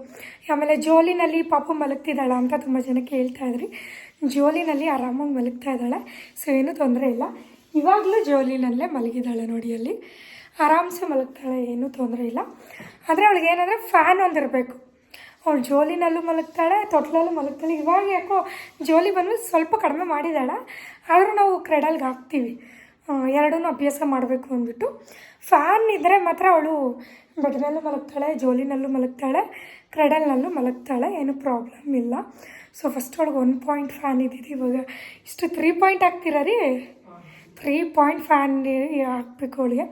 [SPEAKER 1] ಆಮೇಲೆ ಜೋಲಿನಲ್ಲಿ ಪಾಪು ಮಲಗ್ತಿದ್ದಾಳ ಅಂತ ತುಂಬ ಜನ ಕೇಳ್ತಾ ಇದ್ರಿ. ಜೋಲಿನಲ್ಲಿ ಆರಾಮಾಗಿ ಮಲಗ್ತಾ ಇದ್ದಾಳೆ ಸೊ ಏನೂ ತೊಂದರೆ ಇಲ್ಲ. ಇವಾಗಲೂ ಜೋಲಿನಲ್ಲೇ ಮಲಗಿದ್ದಾಳೆ ನೋಡಿ ಅಲ್ಲಿ. ಆರಾಮ್ಸೆ ಮಲಗ್ತಾಳೆ, ಏನೂ ತೊಂದರೆ ಇಲ್ಲ. ಆದರೆ ಅವಳಿಗೆ ಏನಂದರೆ ಫ್ಯಾನ್ ಒಂದಿರಬೇಕು. ಅವಳು ಜೋಲಿನಲ್ಲೂ ಮಲಗ್ತಾಳೆ, ತೊಟ್ಲಲ್ಲೂ ಮಲಗ್ತಾಳೆ. ಇವಾಗ ಯಾಕೋ ಜೋಲಿ ಬಂದು ಸ್ವಲ್ಪ ಕಡಿಮೆ ಮಾಡಿದ್ದಾಳೆ. ಆದರೂ ನಾವು ಕ್ರೆಡಲ್ಗೆ ಹಾಕ್ತೀವಿ. ಎರಡೂ ಅಭ್ಯಾಸ ಮಾಡಬೇಕು ಅಂದ್ಬಿಟ್ಟು. ಫ್ಯಾನ್ ಇದ್ದರೆ ಮಾತ್ರ ಅವಳು ಬೆಡ್ನಲ್ಲೂ ಮಲಗ್ತಾಳೆ, ಜೋಲಿನಲ್ಲೂ ಮಲಗ್ತಾಳೆ, ಕ್ರೆಡಲ್ನಲ್ಲೂ ಮಲಗ್ತಾಳೆ, ಏನು ಪ್ರಾಬ್ಲಮ್ ಇಲ್ಲ. ಸೊ ಫಸ್ಟ್ ಅವಳಿಗೆ ಒನ್ ಪಾಯಿಂಟ್ ಫ್ಯಾನ್ ಇದ್ದಿದ್ದು ಇವಾಗ ಇಷ್ಟು ತ್ರೀ ಪಾಯಿಂಟ್ ಹಾಕ್ತೀರ ರೀ? ತ್ರೀ ಪಾಯಿಂಟ್ ಫ್ಯಾನ್ ಹಾಕ್ಬೇಕು ಅವಳಿಗೆ.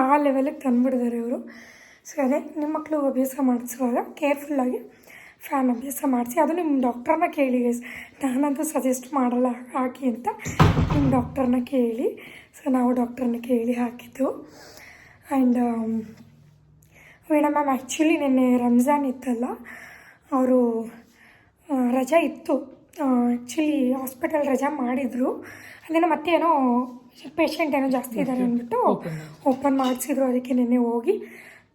[SPEAKER 1] ಆ ಲೆವೆಲಿಗೆ ತಂದುಬಿಡ್ತಾರೆ ಇವರು. ಸೊ ಅದೇ ನಿಮ್ಮ ಮಕ್ಕಳು ಅಭ್ಯಾಸ ಮಾಡಿಸುವಾಗ ಕೇರ್ಫುಲ್ಲಾಗಿ ಫ್ಯಾನ್ ಅಭ್ಯಾಸ ಮಾಡಿಸಿ. ಅದು ನಿಮ್ಮ ಡಾಕ್ಟರ್ನ ಕೇಳಿ. ನಾನಂತೂ ಸಜೆಸ್ಟ್ ಮಾಡಲ್ಲ, ಹಾಕಿ ಅಂತ ನಿಮ್ಮ ಡಾಕ್ಟರ್ನ ಕೇಳಿ. ಸೊ ನಾವು ಡಾಕ್ಟ್ರನ್ನ ಕೇಳಿ ಹಾಕಿದ್ದು. ಆ್ಯಂಡ್ ಮೇಡಮ್ ಮ್ಯಾಮ್ ಆ್ಯಕ್ಚುಲಿ ನಿನ್ನೆ ರಂಜಾನ್ ಇತ್ತಲ್ಲ ಅವರು ರಜಾ ಇತ್ತು. ಆ್ಯಕ್ಚುಲಿ ಹಾಸ್ಪಿಟಲ್ ರಜಾ ಮಾಡಿದರು. ಅಲ್ಲಿನ ಮತ್ತೆ ಏನೋ ಪೇಷಂಟ್ ಏನೋ ಜಾಸ್ತಿ ಇದ್ದಾರೆ ಅಂದ್ಬಿಟ್ಟು ಓಪನ್ ಮಾಡಿಸಿದ್ರು ಅದಕ್ಕೆ ನಿನ್ನೆ ಹೋಗಿ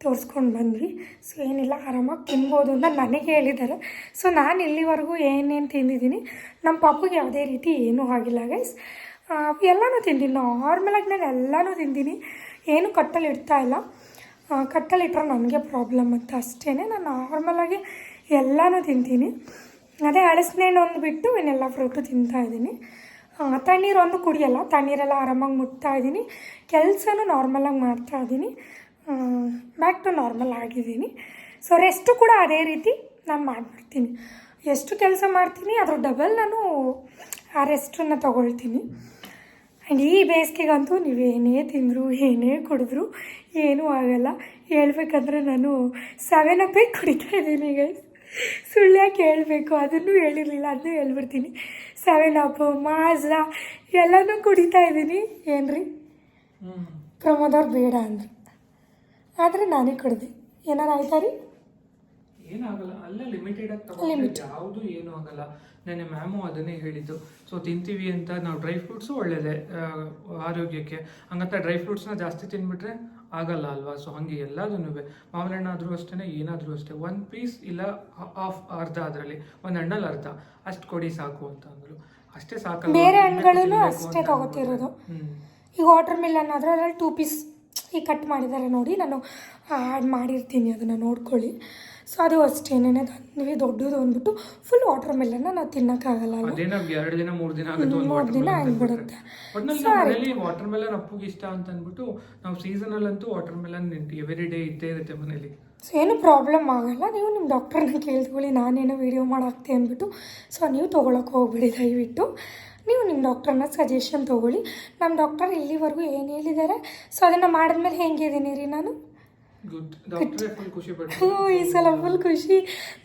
[SPEAKER 1] ತೋರಿಸ್ಕೊಂಡು ಬಂದ್ವಿ. ಸೊ ಏನಿಲ್ಲ ಆರಾಮಾಗಿ ತಿನ್ಬೋದು ಅಂತ ನನಗೆ ಹೇಳಿದ್ದಾರೆ. ಸೊ ನಾನು ಇಲ್ಲಿವರೆಗೂ ಏನೇನು ತಿಂದಿದ್ದೀನಿ ನಮ್ಮ ಪಾಪುಗೆ ಯಾವುದೇ ರೀತಿ ಏನೂ ಆಗಿಲ್ಲ ಗೈಸ್ ಎಲ್ಲನೂ ತಿಂತೀನಿ ನಾರ್ಮಲಾಗಿ ನಾನು ಎಲ್ಲನೂ ತಿಂತೀನಿ ಏನು ಕಟ್ಟಲ್ಲಿ ಇಡ್ತಾ ಇಲ್ಲ. ಕಟ್ಟಲ್ಲಿ ಇಟ್ಟರೆ ನನಗೆ ಪ್ರಾಬ್ಲಮ್ ಅಂತ ಅಷ್ಟೇ ನಾನು ನಾರ್ಮಲಾಗಿ ಎಲ್ಲನೂ ತಿಂತೀನಿ ಅದೇ ಹಳಸಿನಣ್ಣು ಒಂದು ಬಿಟ್ಟು ಇನ್ನೆಲ್ಲ ಫ್ರೂಟು ತಿಂತಾ ಇದ್ದೀನಿ. ತಣ್ಣೀರು ಒಂದು ಕುಡಿಯಲ್ಲ, ತಣ್ಣೀರೆಲ್ಲ ಆರಾಮಾಗಿ ಮುಟ್ತಾ ಇದ್ದೀನಿ. ಕೆಲಸನೂ ನಾರ್ಮಲಾಗಿ ಮಾಡ್ತಾ ಇದ್ದೀನಿ. ಬ್ಯಾಕ್ ಟು ನಾರ್ಮಲ್ ಆಗಿದ್ದೀನಿ. ಸೊ ರೆಸ್ಟು ಕೂಡ ಅದೇ ರೀತಿ ನಾನು ಮಾಡಿಬಿಡ್ತೀನಿ. ಎಷ್ಟು ಕೆಲಸ ಮಾಡ್ತೀನಿ, ಅದ್ರ ಡಬಲ್ ನಾನು ಆ ರೆಸ್ಟನ್ನು ತೊಗೊಳ್ತೀನಿ. ಆ್ಯಂಡ್ ಈ ಬೇಸಿಗೆಗಂತೂ ನೀವೇನೇ ತಿಂದರು ಏನೇ ಕುಡಿದ್ರು ಏನೂ ಆಗಲ್ಲ. ಹೇಳ್ಬೇಕಂದ್ರೆ ನಾನು ಸೆವೆನ್ ಅಪ್ಪೇ ಕುಡಿತಾ ಇದ್ದೀನಿ ಗೈಸ್ ಸುಳ್ಳು ಯಾಕೆ ಹೇಳಬೇಕು? ಅದನ್ನು ಹೇಳಿರಲಿಲ್ಲ ಅದನ್ನು ಹೇಳ್ಬಿಡ್ತೀನಿ. ಸೆವೆನ್ ಅಪ್ ಮಾಜ ಎಲ್ಲನೂ ಕುಡಿತಾ ಇದ್ದೀನಿ. ಏನ್ರಿ?
[SPEAKER 2] ಹ್ಮ್.
[SPEAKER 1] ಪ್ರಮೋದವ್ರು ಬೇಡ ಅಂದರು. ಆದರೆ ನಾನೇ ಕುಡ್ದೆ. ಏನಾರು ಆಯ್ತಾ ರೀ?
[SPEAKER 2] ಏನಾಗಲ್ಲ ಅಲ್ಲೇ ಲಿಮಿಟೆಡ್ ಆಗಿ ತಗೊಂಡ್ರೆ ಯಾವುದು ಏನೂ ಆಗಲ್ಲ. ನೆನೆ ಮ್ಯಾಮು ಅದನ್ನೇ ಹೇಳಿದ್ದು. ಸೊ ತಿಂತೀವಿ ಅಂತ ನಾವು ಡ್ರೈ ಫ್ರೂಟ್ಸು ಒಳ್ಳೇದೇ ಆರೋಗ್ಯಕ್ಕೆ. ಹಂಗಂತ ಡ್ರೈ ಫ್ರೂಟ್ಸ್ನ ಜಾಸ್ತಿ ತಿಂದ್ಬಿಟ್ರೆ ಆಗಲ್ಲ ಅಲ್ವಾ? ಸೊ ಹಂಗೆ ಎಲ್ಲದೂ ಮಾವಿನ ಹಣ್ಣು ಆದರೂ ಅಷ್ಟೇ ಏನಾದರೂ ಅಷ್ಟೇ. ಒನ್ ಪೀಸ್ ಇಲ್ಲ ಹಾಫ್ ಅರ್ಧ ಅದರಲ್ಲಿ. ಒಂದು ಹಣ್ಣಲ್ಲಿ ಅರ್ಧ. ಅಷ್ಟು ಕೊಡಿ ಸಾಕು ಅಂತ ಅಂದರು ಅಷ್ಟೇ ಸಾಕು
[SPEAKER 1] ಬೇರೆ
[SPEAKER 2] ಹಣ್ಣುಗಳನ್ನು
[SPEAKER 1] ಹಣ್ಣುಗಳೂ ಅಷ್ಟೇ ತಗೋತಿರೋದು. ಈಗ ವಾಟರ್ ಮಿಲನ್ ಆದರೆ ಅದರಲ್ಲಿ ಟೂ ಪೀಸ್ ಈಗ ಕಟ್ ಮಾಡಿದ್ದಾರೆ ನೋಡಿ. ನಾನು ಆ್ಯಡ್ ಮಾಡಿರ್ತೀನಿ ಅದನ್ನು ನೋಡ್ಕೊಳ್ಳಿ. ಸೊ ಅದು ಅಷ್ಟೇನೇ ತಂದ್ವಿ ದೊಡ್ಡದು ಅಂದ್ಬಿಟ್ಟು ಫುಲ್ ವಾಟರ್ ಮೆಲನ್ನ ನಾವು ತಿನ್ನೋಕ್ಕಾಗಲ್ಲ
[SPEAKER 2] ಎರಡು ದಿನ ಮೂರು ದಿನ
[SPEAKER 1] ಮೂರ್ ದಿನ
[SPEAKER 2] ಮೆಲನ್
[SPEAKER 1] ಆಗ್ಬಿಡುತ್ತೆ.
[SPEAKER 2] ವಾಟರ್ ಮೆಲನ್ ಅಪ್ಪುಗೆ ಇಷ್ಟ ಅಂತ ಅಂದ್ಬಿಟ್ಟು ನಾವು ಸೀಸನಲ್ ಅಂತೂ ವಾಟರ್ ಮೆಲನ್ ಎವ್ರಿ ಡೇ ಇದ್ದೇ ಇರುತ್ತೆ ಮನೇಲಿ.
[SPEAKER 1] ಸೊ ಏನು ಪ್ರಾಬ್ಲಮ್ ಆಗಲ್ಲ ನೀವು ನಿಮ್ಮ ಡಾಕ್ಟರ್ನ ಕೇಳ್ಕೊಳ್ಳಿ ನಾನೇನೋ ವೀಡಿಯೋ ಮಾಡಾಕ್ತೆ ಅಂದ್ಬಿಟ್ಟು. ಸೊ ನೀವು ತೊಗೊಳಕ್ಕೆ ಹೋಗ್ಬಿಡಿ ದಯವಿಟ್ಟು. ನೀವು ನಿಮ್ಮ ಡಾಕ್ಟರ್ನ ಸಜೆಷನ್ ತೊಗೊಳ್ಳಿ. ನಮ್ಮ ಡಾಕ್ಟರ್ ಇಲ್ಲಿವರೆಗೂ ಏನು ಹೇಳಿದ್ದಾರೆ? ಸೊ ಅದನ್ನು ಮಾಡಿದ್ಮೇಲೆ ಹೆಂಗಿದ್ದೀನಿ ರೀ ನಾನು?
[SPEAKER 2] ಗುಡ್ ಡಾಕ್ಟ್ರೇ ಫುಲ್ ಖುಷಿ
[SPEAKER 1] ಹ್ಞೂ ಈ ಸಲ ಫುಲ್ ಖುಷಿ.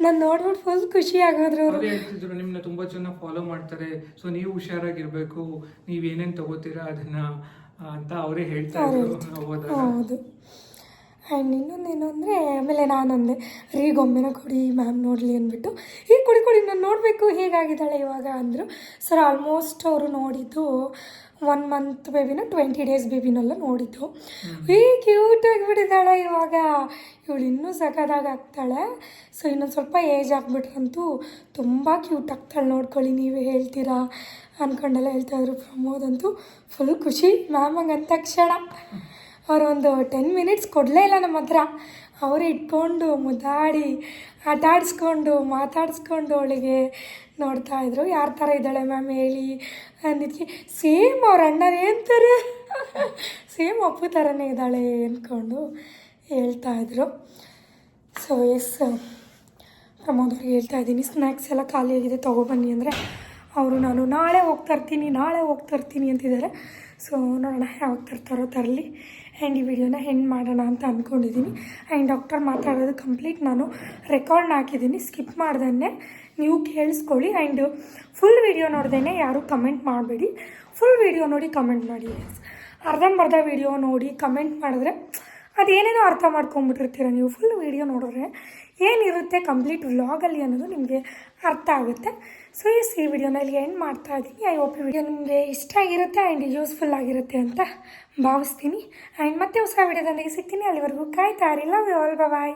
[SPEAKER 1] ನಾನು ನೋಡ್ಬಿಟ್ಟು ಫುಲ್ ಖುಷಿ ಆಗೋದ್ರು ಅವರು.
[SPEAKER 2] ಅವರೇ ಹೇಳ್ತಿದ್ರು ನಿಮ್ಮನ್ನ ತುಂಬಾ ಜನ ಫಾಲೋ ಮಾಡ್ತಾರೆ ಸೊ ನೀವು ಹುಷಾರಾಗಿರ್ಬೇಕು ನೀವು ಏನೇನ್ ತಗೋತೀರಾ ಅದನ್ನ ಅಂತ ಅವರೇ ಹೇಳ್ತಾ ಇದ್ರು ಹೋದಾಗ.
[SPEAKER 1] ಹೌದು. ಆ್ಯಂಡ್ ಇನ್ನೊಂದೇನು ಅಂದರೆ ಆಮೇಲೆ ನಾನೊಂದೆ ರೀ ಗೊಂಬೆನ ಕೊಡಿ ಮ್ಯಾಮ್ ನೋಡಲಿ ಅಂದ್ಬಿಟ್ಟು ಈಗ ಕೊಡಿ ಕೊಡಿ ನಾನು ನೋಡಬೇಕು ಹೇಗಾಗಿದ್ದಾಳೆ ಇವಾಗ ಅಂದರು. ಸರ್ ಆಲ್ಮೋಸ್ಟ್ ಅವರು ನೋಡಿದ್ದು ಒನ್ ಮಂತ್ ಬೇಬಿನ ಟ್ವೆಂಟಿ ಡೇಸ್ ಬೇಬಿನೆಲ್ಲ ನೋಡಿದ್ದು. ಈ ಕ್ಯೂಟ್ ಆಗಿಬಿಟ್ಟಿದ್ದಾಳೆ ಇವಾಗ. ಇವಳು ಇನ್ನೂ ಸಖತ್ತಾಗಿ ಆಗ್ತಾಳೆ. ಸೊ ಇನ್ನೊಂದು ಸ್ವಲ್ಪ ಏಜ್ ಆಗಿಬಿಟ್ರಂತೂ ತುಂಬ ಕ್ಯೂಟ್ ಆಗ್ತಾಳೆ ನೋಡ್ಕೊಳ್ಳಿ, ನೀವೇ ಹೇಳ್ತೀರಾ? ಅಂದ್ಕೊಂಡೆಲ್ಲ ಹೇಳ್ತಾಯಿದ್ರು ಪ್ರಮೋದ್ ಅಂತೂ. ಫುಲ್ ಖುಷಿ. ಮ್ಯಾಮ್ ಹಂಗೆ ಕ್ಷಣ ತಕ್ಷಣ. ಅವರೊಂದು ಟೆನ್ ಮಿನಿಟ್ಸ್ ಕೊಡಲೇ ಇಲ್ಲ ನಮ್ಮ ಹತ್ರ. ಅವರೇ ಇಟ್ಕೊಂಡು ಮುದ್ದಾಡಿ ಆಟ ಆಡಿಸ್ಕೊಂಡು ಮಾತಾಡಿಸ್ಕೊಂಡು ಅವಳಿಗೆ ನೋಡ್ತಾ ಇದ್ರು. ಯಾರ ಥರ ಇದ್ದಾಳೆ ಮ್ಯಾಮ್ ಹೇಳಿ ಅಂದಿದ್ದಕ್ಕೆ ಸೇಮ್ ಅವ್ರ ಅಣ್ಣನೇ ಏನಂತಾರೆ ಸೇಮ್ ಅಪ್ಪು ಥರನೇ ಇದ್ದಾಳೆ ಅಂದ್ಕೊಂಡು ಹೇಳ್ತಾ ಇದ್ರು. ಸೊ ಎಸ್ ಪ್ರಮೋದ್ ಅವ್ರಿಗೆ ಹೇಳ್ತಾ ಇದ್ದೀನಿ ಸ್ನ್ಯಾಕ್ಸ್ ಎಲ್ಲ ಖಾಲಿಯಾಗಿದೆ ತೊಗೊಬನ್ನಿ ಅಂದರೆ. ಅವರು ನಾನು ನಾಳೆ ಹೋಗ್ತಾ ಇರ್ತೀನಿ, ನಾಳೆ ಹೋಗ್ತಾ ಇರ್ತೀನಿ ಅಂತಿದ್ದಾರೆ. ಸೊ ನೋಡೋಣ ಯಾವಾಗ ತರ್ತಾರೋ ತರಲಿ. ಆ್ಯಂಡ್ ಈ ವಿಡಿಯೋನ ಹೆಂಡ್ ಮಾಡೋಣ ಅಂತ ಅಂದ್ಕೊಂಡಿದ್ದೀನಿ ಆ್ಯಂಡ್ ಡಾಕ್ಟರ್ ಮಾತಾಡೋದು ಕಂಪ್ಲೀಟ್ ನಾನು ರೆಕಾರ್ಡ್ನ ಹಾಕಿದ್ದೀನಿ ಸ್ಕಿಪ್ ಮಾಡ್ದೇ ನೀವು ಕೇಳಿಸ್ಕೊಳ್ಳಿ. ಆ್ಯಂಡ್ ಫುಲ್ ವಿಡಿಯೋ ನೋಡ್ದೇ ಯಾರೂ ಕಮೆಂಟ್ ಮಾಡಬೇಡಿ. ಫುಲ್ ವಿಡಿಯೋ ನೋಡಿ ಕಮೆಂಟ್ ಮಾಡಿ. ಅರ್ಧಂಬರ್ಧ ವಿಡಿಯೋ ನೋಡಿ ಕಮೆಂಟ್ ಮಾಡಿದ್ರೆ ಅದೇನೇನೋ ಅರ್ಥ ಮಾಡ್ಕೊಂಬಿಟ್ಟಿರ್ತೀರ ನೀವು. ಫುಲ್ ವೀಡಿಯೋ ನೋಡಿದ್ರೆ ಏನಿರುತ್ತೆ ಕಂಪ್ಲೀಟ್ ವ್ಲಾಗಲ್ಲಿ ಅನ್ನೋದು ನಿಮಗೆ ಅರ್ಥ ಆಗುತ್ತೆ. ಸೊ ಎಸ್ ಈ ವಿಡಿಯೋನಲ್ಲಿ ಎಂಡ್ ಮಾಡ್ತಾ ಇದ್ದೀನಿ. ಐ ಹೋಪ್ ವಿಡಿಯೋ ನಿಮಗೆ ಇಷ್ಟ ಆಗಿರುತ್ತೆ ಆ್ಯಂಡ್ ಯೂಸ್ಫುಲ್ ಆಗಿರುತ್ತೆ ಅಂತ ಭಾವಿಸ್ತೀನಿ. ಆ್ಯಂಡ್ ಮತ್ತೆ ಹೊಸ ವಿಡಿಯೋದೊಂದಿಗೆ ಸಿಗ್ತೀನಿ. ಅಲ್ಲಿವರೆಗೂ ಕಾಯ್ತಾ ಇರಲಿಲ್ಲ ಆಲ್ ಬಾಯ್